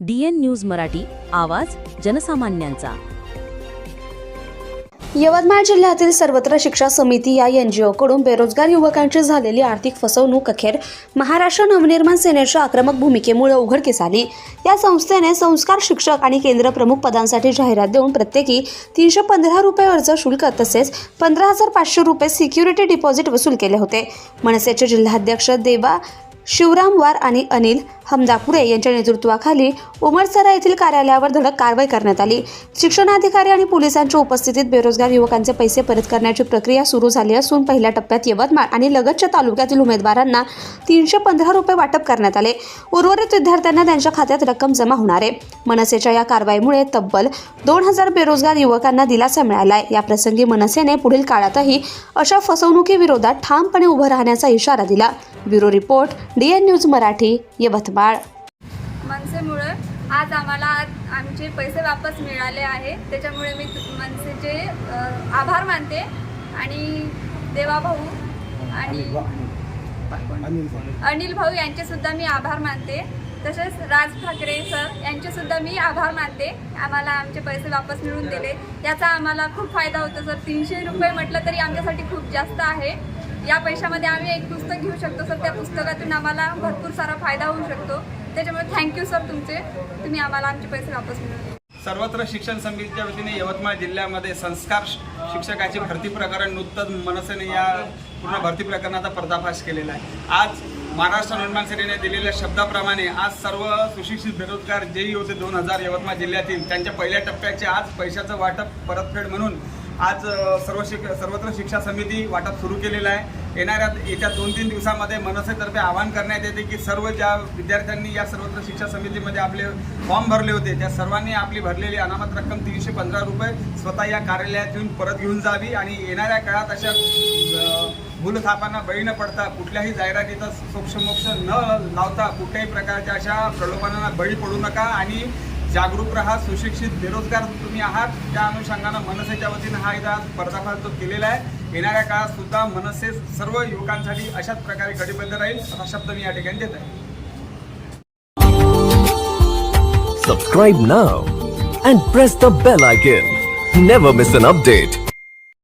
DN news Marathi आवाज जनसामान्यांचा. यवतमाळ जिल्ह्यातील सर्वत्र शिक्षा समिती या एनजीओकडून बेरोजगार युवकांची झालेली आर्थिक फसवणूक अखेर महाराष्ट्र नवनिर्माण सेनेच्या आक्रमक भूमिकेमुळे उघडकीस आली. या संस्थेने संस्कार शिक्षक आणि केंद्र प्रमुख पदांसाठी जाहिरात देऊन प्रत्येकी तीनशे पंधरा रुपये अर्ज शुल्क तसेच पंधरा हजार पाचशे रुपये सिक्युरिटी डिपॉझिट वसूल केले होते. मनसेचे जिल्हाध्यक्ष देवा शिवराम वार आणि अनिल हमदापुरे यांच्या नेतृत्वाखाली उमरसरा येथील कार्यालयावर धडक कारवाई करण्यात आली. शिक्षणाधिकारी आणि पोलिसांच्या उपस्थितीत बेरोजगार युवकांचे पैसे परत करण्याची प्रक्रिया सुरू झाली असून पहिल्या टप्प्यात यवतमाळ आणि लगतच्या तालुक्यातील उमेदवारांना तीनशे पंधरा रुपये वाटप करण्यात आले. उर्वरित विद्यार्थ्यांना त्यांच्या खात्यात रक्कम जमा होणार आहे. मनसेच्या या कारवाईमुळे तब्बल दोन हजार बेरोजगार युवकांना दिलासा मिळाला आहे याप्रसंगी मनसेने पुढील काळातही अशा फसवणुकीविरोधात ठामपणे उभं राहण्याचा इशारा दिला. Bureau report DN news Marathi Yavatmal. मनसेमुळं आज आम्हाला आमचे पैसे वापस मिळाले आहे. त्याच्यामुळे मी मनसेचे आभार मानते आणि देवा भाऊ आणि अनिल भाऊ यांचे सुद्धा मी आभार मानते. तसेच राज ठाकरे सर यांचे सुद्धा मी आभार मानते. आम्हाला आमचे पैसे वापस मिळवून दिले. याचा आम्हाला खूप फायदा होतो सर. तीनशे रुपये म्हटलं तरी आमच्यासाठी खूप जास्त आहे. या पैशामध्ये आम्ही एक पुस्तक घेऊ शकतो सर. त्या पुस्तकातून आम्हाला भरपूर सारा फायदा होऊ शकतो. त्याच्यामुळे थँक्यू सर तुमचे. तुम्ही आम्हाला आमचे पैसे वापस मिळवले सर्वत्र शिक्षण समितीच्या वतीने यवतमाळ जिल्ह्यामध्ये संस्कार शिक्षकाचे शिक्षकाची भरती प्रकरण नुकतंच मनसेने या पूर्ण भरती प्रकरणाचा पर्दाफाश केलेला आहे. आज महाराष्ट्र निर्माण सेनेने दिलेल्या शब्दाप्रमाणे आज सर्व सुशिक्षित बेरोजगार जेही होते दोन हजार यवतमाळ जिल्ह्यातील त्यांच्या पहिल्या टप्प्याचे आज पैशाचं वाटप परतफेड म्हणून आज सर्व शिक सर्वत्र शिक्षा समिती वाटप सुरू केलेलं आहे. येणाऱ्या येत्या दोन तीन दिवसामध्ये मनसेतर्फे आवाहन करण्यात येते की सर्व ज्या विद्यार्थ्यांनी या सर्वत्र शिक्षा समितीमध्ये आपले फॉर्म भरले होते त्या सर्वांनी आपली भरलेली अनामत रक्कम तीनशे पंधरा रुपये स्वतः या कार्यालयात येऊन परत घेऊन जावी आणि येणाऱ्या काळात अशा मूलथापांना भूलथापांना बळी न पडता कुठल्याही जाहिरातीचा सोक्षमोक्ष न लावता कुठल्याही प्रकारच्या अशा प्रलोभनांना बळी पडू नका आणि जागरूक राहा सुशिक्षित बेरोजगार तुम्ही आहात त्या अनुषंगानं मनसेच्या वतीनं हा एकदा पर्दाफाश तो केलेला आहे येणाऱ्या काळात सुद्धा मनसे सर्व युवकांसाठी अशाच प्रकारे कटिबद्ध राहील असा शब्द मी या ठिकाणी देत आहे Subscribe now and press the bell icon. Never miss an update.